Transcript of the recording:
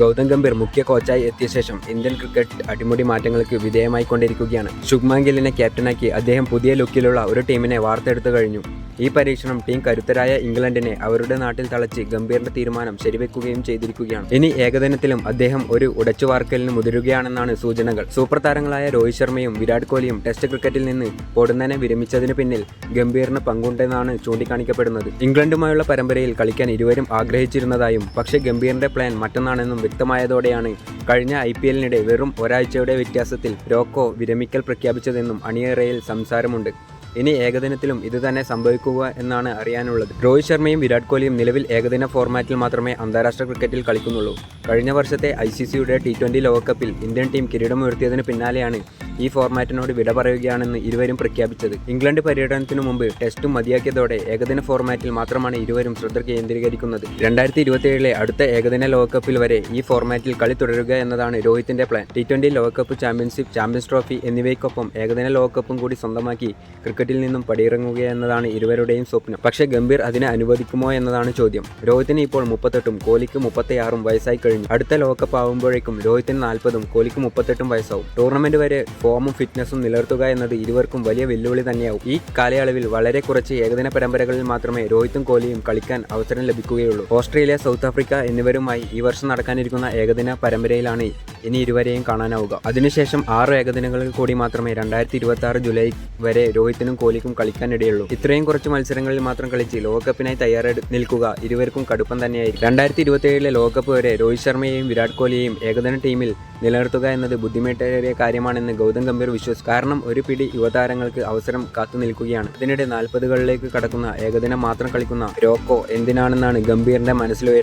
ഗൗതം ഗംഭീർ മുഖ്യ കോച്ചായി എത്തിയ ശേഷം ഇന്ത്യൻ ക്രിക്കറ്റ് അടിമുടി മാറ്റങ്ങൾക്ക് വിധേയമായിക്കൊണ്ടിരിക്കുകയാണ് ശുഭ്മാൻ ഗില്ലിനെ ക്യാപ്റ്റനാക്കി അദ്ദേഹം പുതിയ ലുക്കിലുള്ള ഒരു ടീമിനെ വാർത്തെടുത്തു കഴിഞ്ഞു. ഈ പരീക്ഷണം ടീം കരുത്തരായ ഇംഗ്ലണ്ടിനെ അവരുടെ നാട്ടിൽ തളച്ച് ഗംഭീറിന്റെ തീരുമാനം ശരിവെക്കുകയും ചെയ്തിരിക്കുകയാണ്. ഇനി ഏകദിനത്തിലും അദ്ദേഹം ഒരു ഉടച്ചുവാർക്കലിന് മുതിരുകയാണെന്നാണ് സൂചനകൾ. സൂപ്പർ താരങ്ങളായ രോഹിത് ശർമ്മയും വിരാട് കോഹ്ലിയും ടെസ്റ്റ് ക്രിക്കറ്റിൽ നിന്ന് പൊടുന്നനെ വിരമിച്ചതിന് പിന്നിൽ ഗംഭീറിന് പങ്കുണ്ടെന്നാണ് ചൂണ്ടിക്കാണിക്കപ്പെടുന്നത്. ഇംഗ്ലണ്ടുമായുള്ള പരമ്പരയിൽ കളിക്കാൻ ഇരുവരും ആഗ്രഹിച്ചിരുന്നതായും പക്ഷേ ഗംഭീറിന്റെ പ്ലാൻ മറ്റൊന്നാണെന്നും വ്യക്തമായതോടെയാണ് കഴിഞ്ഞ ഐ പി എല്ലിനിടെ വെറും ഒരാഴ്ചയുടെ വ്യത്യാസത്തിൽ രോക്കോ വിരമിക്കൽ പ്രഖ്യാപിച്ചതെന്നും അണിയറയിൽ സംസാരമുണ്ട്. ഇനി ഏകദിനത്തിലും ഇതുതന്നെ സംഭവിക്കുക എന്നാണ് അറിയാനുള്ളത്. രോഹിത് ശർമ്മയും വിരാട് കോഹ്ലിയും നിലവിൽ ഏകദിന ഫോർമാറ്റിൽ മാത്രമേ അന്താരാഷ്ട്ര ക്രിക്കറ്റിൽ കളിക്കുന്നുള്ളൂ. കഴിഞ്ഞ വർഷത്തെ ഐ സി സിയുടെ ടി ട്വന്റി ലോകകപ്പിൽ ഇന്ത്യൻ ടീം കിരീടമുയർത്തിയതിന് പിന്നാലെയാണ് ഈ ഫോർമാറ്റിനോട് വിട പറയുകയാണെന്ന് ഇരുവരും പ്രഖ്യാപിച്ചത്. ഇംഗ്ലണ്ട് പര്യടനത്തിനു മുമ്പ് ടെസ്റ്റും മതിയാക്കിയതോടെ ഏകദിന ഫോർമാറ്റിൽ മാത്രമാണ് ഇരുവരും ശ്രദ്ധ കേന്ദ്രീകരിക്കുന്നത്. രണ്ടായിരത്തി ഇരുപത്തിയേഴിലെ അടുത്ത ഏകദിന ലോകകപ്പിൽ വരെ ഈ ഫോർമാറ്റിൽ കളി തുടരുക എന്നതാണ് രോഹിത്തിന്റെ പ്ലാൻ ടി ട്വന്റി ലോകകപ്പ് ചാമ്പ്യൻഷിപ്പ് ചാമ്പ്യൻസ് ട്രോഫി എന്നിവയ്ക്കൊപ്പം ഏകദിന ലോകകപ്പും കൂടി സ്വന്തമാക്കി ക്രിക്കറ്റിൽ നിന്നും പടിയിറങ്ങുക എന്നതാണ് ഇരുവരുടെയും സ്വപ്നം. പക്ഷേ ഗംഭീർ അതിനെ അനുവദിക്കുമോ എന്നതാണ് ചോദ്യം. രോഹിത്തിന് ഇപ്പോൾ മുപ്പത്തെട്ടും കോഹ്ലിക്ക് മുപ്പത്തിയാറും വയസ്സായി കഴിഞ്ഞു. അടുത്ത ലോകകപ്പ് ആവുമ്പോഴേക്കും രോഹിത്തിന് നാൽപ്പതും കോഹ്ലിക്ക് മുപ്പത്തെട്ടും വയസ്സാവും. ടൂർണമെന്റ് വരെ ഫോമും ഫിറ്റ്നസും നിലനിർത്തുക എന്നത് ഇരുവർക്കും വലിയ വെല്ലുവിളി തന്നെയാവും. ഈ കാലയളവിൽ വളരെ കുറച്ച് ഏകദിന പരമ്പരകളിൽ മാത്രമേ രോഹിത്തും കോലിയും കളിക്കാൻ അവസരം ലഭിക്കുകയുള്ളൂ. ഓസ്ട്രേലിയ സൗത്ത് ആഫ്രിക്ക എന്നിവരുമായി ഈ വർഷം നടക്കാനിരിക്കുന്ന ഏകദിന പരമ്പരയിലാണ് ഇനി ഇരുവരെയും കാണാനാവുക. അതിനുശേഷം ആറ് ഏകദിനങ്ങളിൽ കൂടി മാത്രമേ രണ്ടായിരത്തി ഇരുപത്തി ആറ് ജൂലൈ വരെ രോഹിത്തിനും കോഹ്ലിക്കും കളിക്കാനിടയുള്ളൂ. ഇത്രയും കുറച്ച് മത്സരങ്ങളിൽ മാത്രം കളിച്ച് ലോകകപ്പിനായി തയ്യാറെടു നിൽക്കുക ഇരുവർക്കും കടുപ്പം തന്നെയായിരിക്കും. രണ്ടായിരത്തി ഇരുപത്തിയേഴിലെ ലോകകപ്പ് വരെ രോഹിത് ശർമ്മയെയും വിരാട് കോഹ്ലിയെയും ഏകദിന ടീമിൽ നിലനിർത്തുക എന്നത് ബുദ്ധിമുട്ടേറിയ കാര്യമാണെന്ന് ഗൗതം ഗംഭീർ വിശ്വസിച്ചു. കാരണം ഒരു പിടി യുവതാരങ്ങൾക്ക് അവസരം കാത്തു നിൽക്കുകയാണ്. ഇതിനിടെ നാൽപ്പതുകളിലേക്ക് കടക്കുന്ന ഏകദിനം മാത്രം കളിക്കുന്ന രോക്കോ എന്തിനാണെന്നാണ് ഗംഭീറിന്റെ മനസ്സിൽ